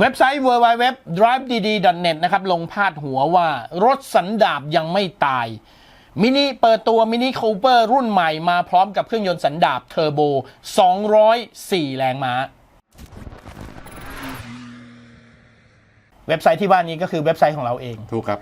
เว็บไซต์ www.drivedd.net นะครับ ลงพาดหัวว่ารถสันดาบยังไม่ตาย มินิเปิดตัวมินิคูเปอร์รุ่นใหม่มาพร้อมกับเครื่องยนต์สันดาบเทอร์โบ 204 แรงม้า เว็บไซต์ที่ว่านี้ก็คือเว็บไซต์ของเราเอง ถูกครับ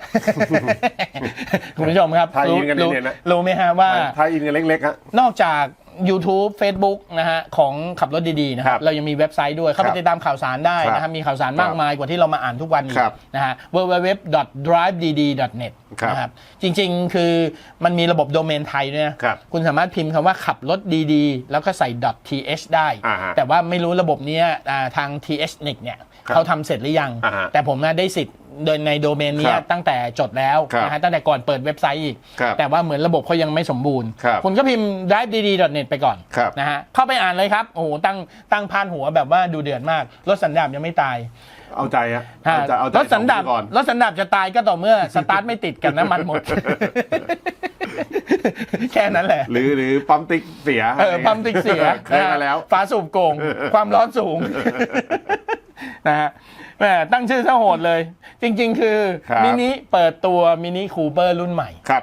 คุณผู้ชมครับทายอินกันรู้เนี่ยนะ รู้ไหมฮะว่าถ้าอินกันเล็กๆฮะ นอกจาก YouTube Facebook นะฮะของขับรถดีๆนะคครัรับบเรายังมีเว็บไซต์ด้วย เข้าไปครับติดตามข่าวสารได้นะครัฮะบมีข่าวสารมากมายกว่าที่เรามาอ่านทุกวันอีกครับนะฮะ www.driveddd.net ครับนะครับจริงๆคือมันมีระบบโดเมนไทยด้วยนะครับคุณสามารถพิมพ์คำว่าขับรถดีๆ แล้วก็ใส่ .th ได้อ่าฮะแต่ว่าไม่รู้ระบบเนี้ยอ่าทาง thnet เนี่ยครับเขาทำเสร็จหรือยังอ่าฮะแต่ผมน่ะได้สิทธิ์ โดยในโดเมนเนี้ยครับตั้งแต่จดแล้วครับนะฮะตั้งแต่ก่อนเปิดเว็บไซต์อีก ครับแต่ว่าเหมือนระบบเขายังไม่สมบูรณ์ ครับคุณก็พิมพ์ drivedd.net ไปก่อนครับนะฮะเข้าไปอ่านเลยครับโอ้โหตั้งตั้งพานหัวแบบว่าดูเดือดมากรถสันดาบยังไม่ตาย เอาใจฮะฮะเอาใจเอาใจรถสันดาบของก่อน รถสันดาบจะตายก็ต่อเมื่อ สตาร์ทไม่ติดกันน้ำมันหมด แค่นั้นแหละ หรือหรือปั๊มติ๊กเสียเออปั๊มติ๊กเสียเคยมาแล้ว ฝาสูบโกง ความร้อนสูงนะฮะ แหมตั้งชื่อซะโหดเลย จริง ๆ คือครับ มินิเปิดตัวมินิคูเปอร์รุ่นใหม่ครับ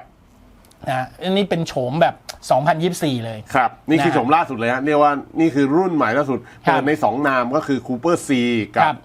นะฮะอันนี้เป็นโฉมแบบ 2024 เลย ครับ นี่คือนะโฉมล่าสุดเลยฮะเรียกว่านี่คือรุ่นใหม่ล่าสุด ครับเปิดใน 2 นามก็คือ Cooper C กัครับบ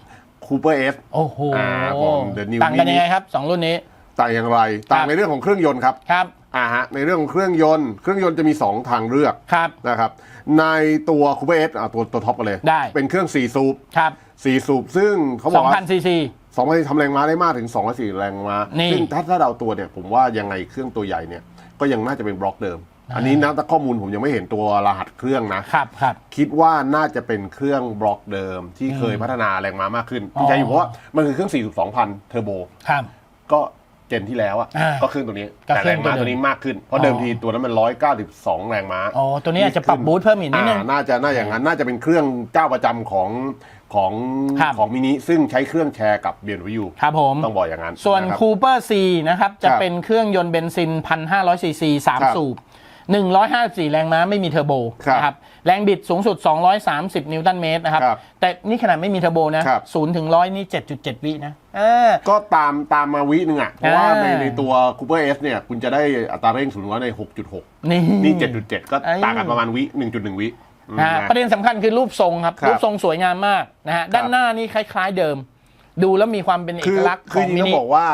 Cooper S โอ้โห อ่าผม The New ต่างกัน Mini ยังไงครับสองรุ่นนี้ ต่างอย่างไร ต่างในเรื่องของเครื่องยนต์ครับ ครับ อ่าฮะในเรื่องของเครื่องยนต์ เครื่องยนต์จะมี 2 ทางเลือกครับ นะครับ ในตัว Cooper S อะตัวตัวท็อปกันเลยได้ เป็นเครื่อง4สูบครับ4สูบซึ่งเขาบอกว่า2,000ซีซี 2,000ทำแรงม้าได้มากถึง204แรงม้านี่ ซึ่งถ้าถ้าเราตัวเนี่ยผมว่ายังไงเครื่องตัวใหญ่เนี่ยก็ยังน่าจะเป็นบล็อกเดิม อันนี้นะแต่ข้อมูลผมยังไม่เห็นตัวรหัสเครื่องนะ ครับครับ คิดว่าน่าจะเป็นเครื่องบล็อกเดิมที่เคยพัฒนาแรงม้ามากขึ้นที่ใช้อยู่เพราะว่ามันคือเครื่อง 42,000 เทอร์โบ ครับ ก็ เจนที่แล้วอะอ่าก็เครื่องตัวนี้ก็แต่เครื่แรองงม้าตัวเดิมตัวนี้มากขึ้น เพราะเดิมอ๋อ ทีตัวนั้นมัน 192 แรงม้าอ๋อ ตัวนี้อาจจะปรับบูทเพิ่มอีกนิดนึง อ่าน่าจะน่าอย่างนั้นน่าจะเป็นเครื่องเจ้าประจำของของครับ ของมินิซึ่งใช้เครื่องแชร์กับ BMW ครับผม ต้องบอกอย่างนั้นส่วนะรับ คูเปอร์ C นะครับ จะครับเป็นเครื่องยนต์เบนซิน 1,500ซีซีครับ3สูบ 154 แรงม้าไม่มีเทอร์โบครับนะครับแรงบิดสูงสุด 230 นิวตันเมตรนะครับ ครับแต่นี่ขนาดไม่มีเทอร์โบนะครับ ศูนย์ถึงร้อยนี่ 7.7 วินะอ่าก็ตามตามมาวิหนึ่งอะ เพราะว่าอ่า ในในตัว Cooper S เนี่ย คุณจะได้อัตราเร่งศูนย์ร้อยใน 6.6 นี่ นี่ 7.7 ก็ไอ้ต่างกันประมาณวิ 1.1 วิอืมนะฮะนะประเด็นสำคัญคือรูปทรงครับ ครับรูปทรงสวยงามมากนะฮะด้านหน้านี่คล้าย ๆเดิม ดูแล้วมีความเป็นเอคืกอลักษณ์ขคือองจริงมิๆต้อนิ งบอกว่า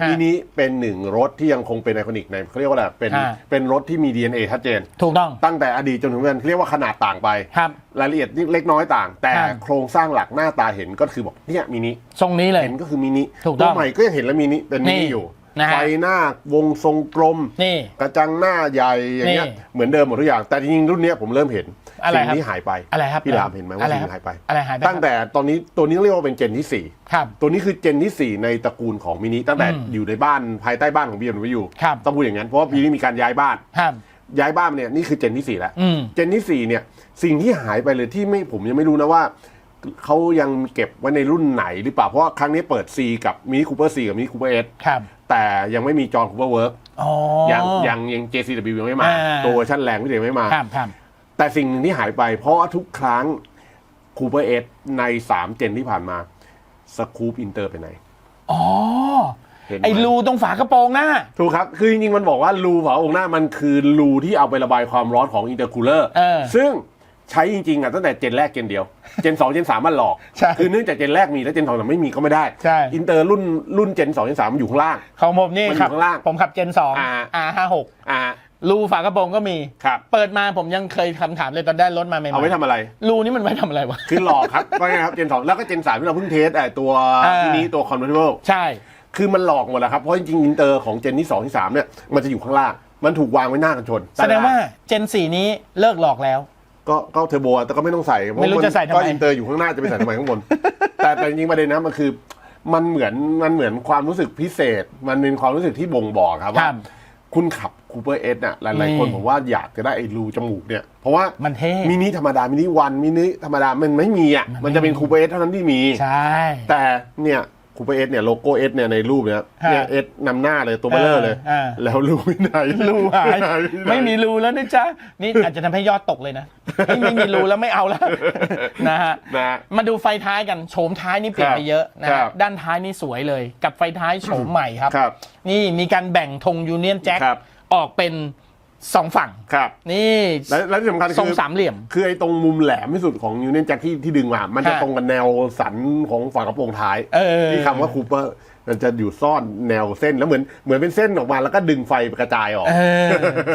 ฮะมินิเป็นหนึ่งรถที่ยังคงเป็นไอคอนิกในเขาเรียกว่าอะไรเป็นฮะ เป็นรถที่มี DNA ชัดเจน ถูกต้อง ตั้งแต่อดีตจนถึงปัจจุบันเรียกว่าขนาดต่างไป ครับ รายละเอียดเล็กน้อยต่าง แต่ครับโครงสร้างหลักหน้าตาเห็นก็คือบอกเนี่ยมินิทรงนี้เลย เห็นก็คือมินิถูกต้องตัวใหม่ก็ยังเห็นแล้วมินิเป็นมินี่นิอยู่นะฮะ ไฟหน้าวงทรงกลม นี่ กระจังหน้าใหญ่อย่างเงี้ยนี่ เหมือนเดิมหมดทุกอย่างแต่จริงๆรุ่นเนี้ยผมเริ่มเห็น อะไรสิ่งครับนี้หายไปอะไรครับพี่รามเห็นไหมว่าอะไรสิ่งครับนี้หายไป อะไรหายไปตั้งแต่ตอนนี้ตัวนี้เรียกว่าเป็นเจนที่สี่ครับตัวนี้คือเจนที่ 4 ในตระกูลของมินิตั้งแต่อืมอยู่ในบ้านภายใต้บ้านของ BMW ครับ ต้องพูดอย่างนั้นเพราะว่าปีนี้มีการย้ายบ้าน ครับ ย้ายบ้านเนี่ยนี่คือเจนที่ 4 แล้ว อืม เจนที่ 4 เนี่ยสิ่งที่หายไปเลยที่ไม่ผมยังไม่รู้นะว่า เขายังเก็บไว้ในรุ่นไหนหรือเปล่าเพราะว่าครั้งนี้เปิด C กับมินิคูเปอร์ C กับมินิคูเปอร์ S ครับ แต่ยังไม่มีจอห์นคูเปอร์เวิร์กอ๋อ ยังยังยัง JCW ยังไม่มา อ่า ตัวเวอร์ชันแรงที่ยังไม่มา ครับครับ แต่สิ่งหนึ่งที่หายไป เพราะว่าทุกครั้งคูเปอร์ S ใน 3 เจนที่ผ่านมาสคูปอินเตอร์ไปไหน อ๋อ เห็นไหม ไอ้รูตรงฝากระโปรงหน้า ถูกครับ คือจริงๆ มันบอกว่ารูฝาองค์หน้ามันคือรูที่เอาไประบายความร้อนของอินเตอร์คูลเลอร์ เออซึ่งใช้จริงๆอะตั้งแต่เจนแรกเจนเดียว เจน 2 เจน 3 มันหลอก ใช่คือเนื่องจากเจนแรกมีแล้วเจน2ไม่มีก็ไม่ได้ ใช่ อินเตอร์รุ่นรุ่นเจน 2 เจน 3 มันอยู่ข้างล่าง ของผมนี่มันอยู่ขับข้างล่างผมขับเจนสองอ่า R ห้าหก อ่า รูฝากระโปรงก็มี ครับ เปิดมาผมยังเคยคำถามเลยตอนได้รถมาใหม่ๆเอาไว้ทำอะไร รูนี่มันไว้ทำอะไรวะ คือหลอกครับ ก็ไงครับเจน2แล้วก็เจน3ที่เราเพิ่งเทสไอ้ตัวอ่า ที่นี้ตัว convertible ใช่ คือมันหลอกหมดแล้วครับ เพราะจริงๆอินเตอร์ของเจนที่2ที่3เนี่ยมันจะอยู่ข้างล่าง มันถูกวางไว้หน้ากันชนแสดงว่าเจนสี่นี้เลิกหลอกแล้ว ก็ก็เทอร์โบแต่ก็ไม่ต้องใส่เพาไม่รู้นจะใส่ทำไม ก็อินเตอร์อยู่ข้างหน้าจะไปใส่ทำไมข้างบน แต่แต่จริงๆประเด็นนะมันคือ มันเหมือนมันเหมือนความรู้สึกพิเศษ มันเป็นความรู้สึกที่บ่งบอกครับคว่า รับ คุณขับคูเปอร์เอสน่ะหลาย ๆ คนนี่ผมว่าอยากจะได้ไอ้รูจมูกเนี่ย เพราะว่ามันเท่มินิธรรมดา มินิวันมินิธรรมดา มันไม่มีอะมันไม่มันจะเป็นคูเปอร์เอสเท่านั้นที่มี ใช่ แต่เนี่ย คูเปอร์เอสเนี่ยโลโก้เอสเนี่ยในรูปเนี่ยฮะ เนี่ยเอสนำหน้าเลยตัวเบลเลอร์เลย อ่าแล้วรูไม่ไหนรูหายหไม่มีรูแล้วนะจ๊ะ นี่อาจจะทำให้ยอดตกเลยนะไม่ไม่มีรูแล้วไม่เอาแล้ว นะฮะ นะ มาดูไฟท้ายกันโฉมท้ายนี่เปลี่ยนครับไปเยอะนะครัฮะบ ด้านท้ายนี่สวยเลย กับไฟท้ายโฉมใหม่ครับ ครับ นี่มีการแบ่งธงยูเนียนแจ็คครับ ออกเป็น สองฝั่งครับ นี่และและที่สำคัญทรงคือสามเหลี่ยม คือไอ้ตรงมุมแหลมที่สุดของยูเนียนแจ็คที่ที่ดึงมา มันจะฮะ ตรงกับแนวสันของฝากระโปรงท้าย เออ ที่คำว่าคูเปอร์มันจะอยู่ซ่อนแนวเส้นแล้วเหมือนเหมือนเป็นเส้นออกมาแล้วก็ดึงไฟกระจายออก เออ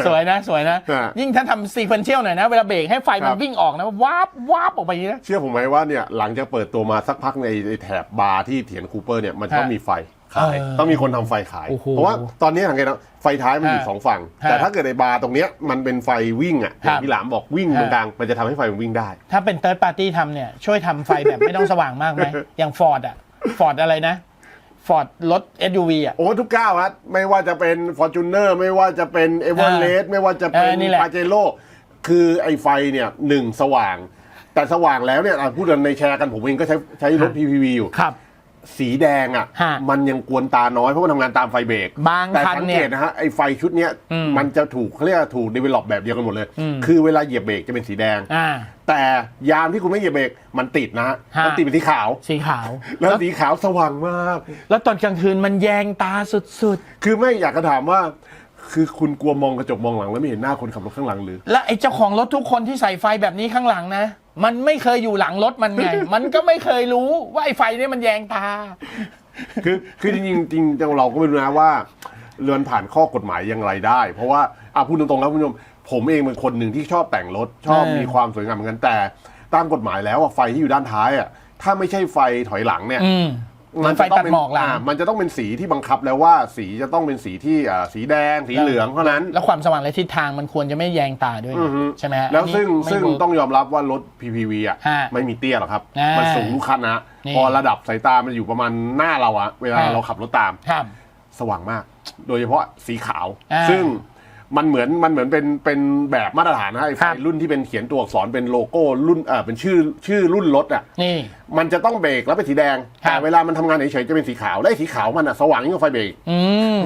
สวยนะ สวยนะ ฮะยิ่งถ้าทำซีเควนเชียลหน่อยนะ เวลาเบรกให้ไฟมัครันบ วิ่งออกนะวาบวาบออกไปอย่างนี้นะ เชื่อผมไหมว่าเนี่ยหลังจากเปิดตัวมาสักพักในในแถบบาร์ที่เถียนคูเปอร์เนี่ยมันต้องฮะ มีไฟ ขาย เออต้องมีคนทำไฟขาย โอ้โหเพราะว่าตอนนี้สังเกตนะไฟท้ายมันอยู่ฮะสองฝั่ง ฮะแต่ถ้าเกิดในบาร์ตรงเนี้ยมันเป็นไฟวิ่งอะอครัย่างบที่หลามบอกวิ่งฮะ ตรงกลางมันจะทำให้ไฟมันวิ่งได้ ถ้าเป็นเติร์ดปาร์ตี้ทำเนี่ย ช่วยทำไฟแบบไม่ต้องสว่างมากไหม อย่างฟอร์ดอะฟอร์ดอะไรนะฟอร์ดรถ SUV อะ โอ้ทุกก้าวครับไม่ว่าจะเป็น f o r t u n e r ไม่ว่าจะเป็น e v e r e s t ไม่ว่าจะเป็น เออนี่แหละ p a j e r o คือไอ้ไฟเนี่ยหนึ่งสว่าง แต่สว่างแล้วเนี่ยอะพูดกันในแชร์กันผมเองก็ใช้ใช้รถ PPV อยู่ ครับ สีแดงอะ ฮะมันยังกวนตาน้อยเพราะมันทำงานตามไฟเบรกบางแต่คันสังเนี่เกยตนะฮะไอ้ไฟชุดเนี้ยอืมมันจะถูกเขาเรียกว่าถูก develop แบบเดียวกันหมดเลย อืม คือเวลาเหยียบเบรกจะเป็นสีแดง อ่า แต่ยามที่คุณไม่เหยียบเบรกมันติดนะฮะฮะ มันติดเป็นสีขาว สีขาว แล้วสีขาวสว่างมาก แล้วตอนกลางคืนมันแยงตาสุดคือไม่อยากจะถามว่า คือคุณกลัวมองกระจกมองหลังแล้วไม่เห็นหน้าคนขับรถข้างหลังหรือ ๆ และไอ้เจ้าของรถทุกคนที่ใส่ไฟแบบนี้ข้างหลังนะ มันไม่เคยอยู่หลังรถมันไง มันก็ไม่เคยรู้ว่าไอ้ไฟเนี่ยมันแยงตา คือคือจริงๆจริงๆเราก็ไม่รู้นะว่าเรือนผ่านข้อกฎหมายอย่างไรได้ เพราะว่าอะพูดตรงๆแล้วคุณผู้ชมผมเองเป็นคนหนึ่งที่ชอบแต่งรถ ชอบเออ มีความสวยงามเหมือนกันแต่ตามกฎหมายแล้วอะไฟที่อยู่ด้านท้ายอะถ้าไม่ใช่ไฟถอยหลังเนี่ย อืม มันไฟจะตัดหมอกหลังามันจะต้องเป็นสีที่บังคับแล้วว่าสีจะต้องเป็นสีที่อ่าสีแดงสีเหลืองเท่านั้น แล้วความสว่างและทิศทางมันควรจะไม่แยงตาด้วยนะอือฮึใช่ไหมฮะแล้วอันนี้ซึ่งไม่ซึ่งเวิร์ก ต้องยอมรับว่ารถ PPV อะฮะไม่มีเตี้ยหรอกครับ อ่ามัมันสูงทุกคันนะนี่พอระดับสายตามันอยู่ประมาณหน้าเราอะเวลาฮะ เราขับรถตาม ครับ สว่างมาก โดยเฉพาะสีขาว อ่าซึ่ง มันเหมือนมันเหมือนเป็นเป็นแบบมาตรฐานนะไอ้ไฟครับรุ่นที่เป็นเขียนตัวอักษรเป็นโลโก้รุ่นเอ่อเป็นชื่อชื่อรุ่นรถอะนี่ มันจะต้องเบรกแล้วเป็นสีแดงครับแต่เวลามันทำงานเฉยๆจะเป็นสีขาวและไอ้สีขาวมันอะสว่างยิ่งกว่าไฟเบรก อืม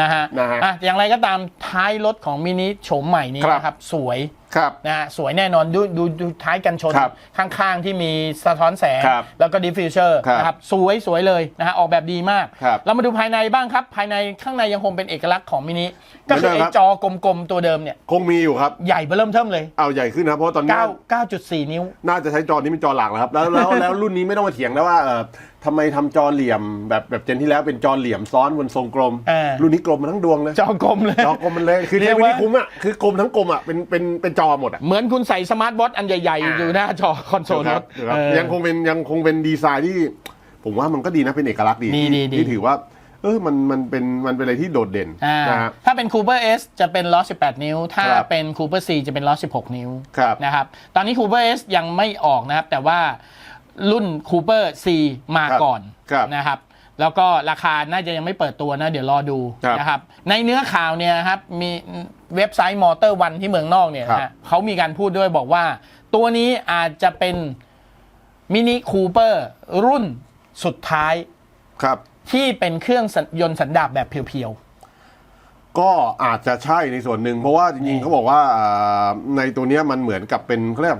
นะฮะนะฮะอะอย่างไรก็ตามท้ายรถของมินิโฉมใหม่นี้ครับ นะครับสวยครับ นะฮะสวยแน่นอนดูดูดูท้ายกันชน ครับข้างๆที่มีสะท้อนแสง ครับแล้วก็ดิฟฟิวเซอร์ครับนะครับสวยสวยเลยนะฮะออกแบบดีมาก ครับเรามาดูภายในบ้างครับ ภายในข้างในยังคงเป็นเอกลักษณ์ของมินิก็คือเหมือนเดิมไอ้ครับ จอกลมๆตัวเดิมเนี่ยคงมีอยู่ครับ ใหญ่เบ้อเริ่มเทิมเลย เอาใหญ่ขึ้นนะเพราะตอนนี้ 9 9.4 นิ้ว น่าจะใช้จอนี้เป็นจอหลักแล้วครับแล้วแล้วแล้วรุ่นนี้ไม่ต้องมาเถียงแล้วว่าเออ ทำไมทำจอเหลี่ยมแบบแบบเจนที่แล้วเป็นจอเหลี่ยมซ้อนบนทรงกลมเออรุ่นนี้กลมมาทั้งดวงเลยจอกลมเลย จอกลมมันเลย คือเรีเรียยกกว่าว่าคุ้มอะคือกลมทั้งกลมอะเป็นเป็นเป็นจอหมดอะ เหมือนคุณใส่สมาร์ทวอทอันใหญ่ๆอยู่หน้าจอคอนโซลครรัถครับเออ ยังคงเป็นยังคงเป็นดีไซน์ที่ ผมว่ามันก็ดีนะเป็นเอกลักษณ์ดีดีที่ดีดี ที่ถือว่า เออมันมันเป็นมันเป็นอะไรที่โดดเด่นอ่านะฮะ ถ้าเป็น Cooper S จะเป็นล้อ 18 นิ้ว ถ้าครับเป็น Cooper C จะเป็นล้อ 16 นิ้วครับ นะครับ ตอนนี้ Cooper S ยังไม่ออกนะครับ แต่ว่า รุ่น Cooper C มาครับก่อนครับนะครับ แล้วก็ราคาน่าจะยังไม่เปิดตัวนะ เดี๋ยวรอดูครับนะครับ ในเนื้อข่าวเนี่ยนะครับมีเว็บไซต์มอเตอร์วันที่เมืองนอกเนี่ยครับนะฮะเขามีการพูดด้วยบอกว่า ตัวนี้อาจจะเป็นมินิคูเปอร์รุ่นสุดท้ายครับ ที่เป็นเครื่องยนต์สันดาปแบบเพียวๆ ก็อาจจะใช่ในส่วนหนึ่ง เพราะว่าจริงๆเขาบอกว่าอ่าในตัวเนี้ยมันเหมือนกับเป็นเขาเรียก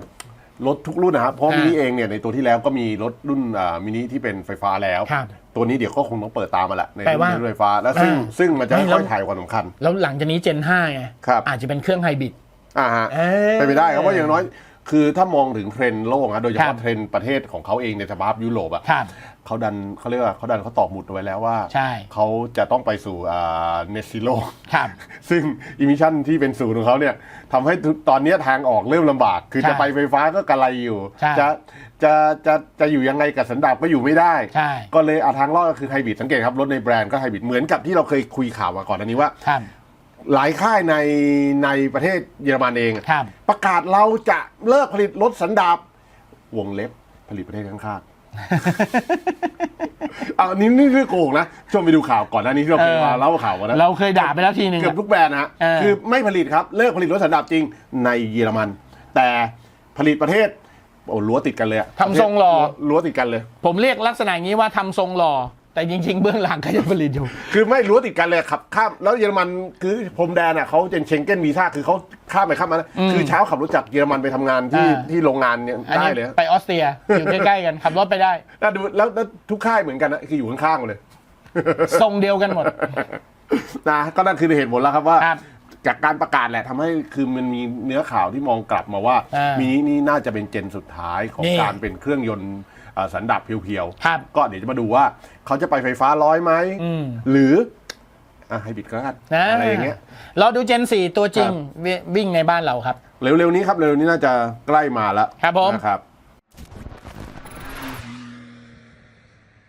รถทุกรุ่นนะครับเพราะอ่ามิมินิเองเนี่ยในตัวที่แล้วก็มีรถรุ่นอ่ามินิที่เป็นไฟฟ้าแล้ว ครับ ตัวนี้เดี๋ยวก็คงต้องเปิดตามมาแหละในแปลว่ารุ่นไฟฟ้า แล้วซึ่งอ่าซึ่งมันจะไม่แล้ค่วอยๆถ่ายความสำคัญ แล้วหลังจากนี้ Gen 5ไงครับ อาจจะเป็นเครื่องไฮบริด อ่าฮะเอ้ย เป็นไปได้ครับเพราะอย่างน้อย คือถ้ามองถึงเทรนด์โลกนะโดยเฉครัพาะบเทรนด์ประเทศของเขาเองในสภาพยุโรปอะครับ เขาดันเขาเรียกว่าเขาดันเขาตอบหมุดเอาไว้แล้วว่าใช่ เขาจะต้องไปสู่เนซิโล ครับ ซึ่งอิมิชันที่เป็นศูนย์ของเขาเนี่ยทำให้ตอนนี้ทางออกเริ่มลำบาก คือใช่จะไปไฟฟ้าก็กระไรอยู่ ใช่ จะจะจะจะอยู่ยังไงกับสันดาปก็อยู่ไม่ได้ ใช่ ก็เลยเอาทางรอดก็คือไฮบริดสังเกตครับ รถในแบรนด์ก็ไฮบริดเหมือนกับที่เราเคยคุยข่าวมาก่อนอันนี้ว่า ครับ หลายค่ายในในประเทศเยอรมันเองอะครับ ประกาศเราจะเลิกผลิตรถสันดาปวงเล็บผลิตประเทศข้างๆ เอานี่นี่คือโกงนะชมไปดูข่าวก่อนหน้านี้ที่เราเคยมาเล่าข่าวกันนะเราเคยด่าไปแล้วทีหนึ่งเกือบอะ ทุกแบรนด์นะฮะเออ คือไม่ผลิตครับเลิกผลิตรถสันดาปจริงในเยอรมัน แต่ผลิตประเทศโอ้รั้วติดกันเลยอะทำทรงหล่อ รั้วรั้วติดกันเลย ผมเรียกลักษณะอย่างนี้ว่าทำทรงหล่อ แต่จริง ๆ เบื้องหลังก็ยังผลิตอยู่ คือไม่รั้วติดกันเลยขับข้ามแล้วเยอรมันคือพรมแดนอะเขาเป็นเชงเก้นวีซ่าคือเขาข้ามไปข้ามมานะคือเช้าขับรถจากเยอรมันไปทำงานที่อ่า ที่โรงงานเนี่ยอันได้นี้เลยไปออสเตรียอยู่ใกล้ๆกันขับรถไปได้ แล้วดูแล้วแล้วทุกค่ายเหมือนกันนะคืออยู่ข้างๆกันเลย ทรงเดียวกันหมด นะก็นั่นคือเหตุผลแล้วครับว่า ครับ จากการประกาศแหละทำให้คือมันมีเนื้อข่าวที่มองกลับมาว่าอ่ามีมีนี่น่าจะเป็นเจนสุดท้ายของนี่การเป็นเครื่องยนต์เอ่อสันดาปเพียวครับก็เดี๋ยวจะมาดูว่าเขาจะไปไฟฟ้าร้อยไหมอืม หรืออะให้บิดก็ได้นะอะไรอย่างเงี้ย เราดูเจน 4 ตัวจริงครับวิวิ่งในบ้านเราครับ เร็วๆนี้ครับเร็วๆนี้น่าจะใกล้มาแล้วครับผม นะครับ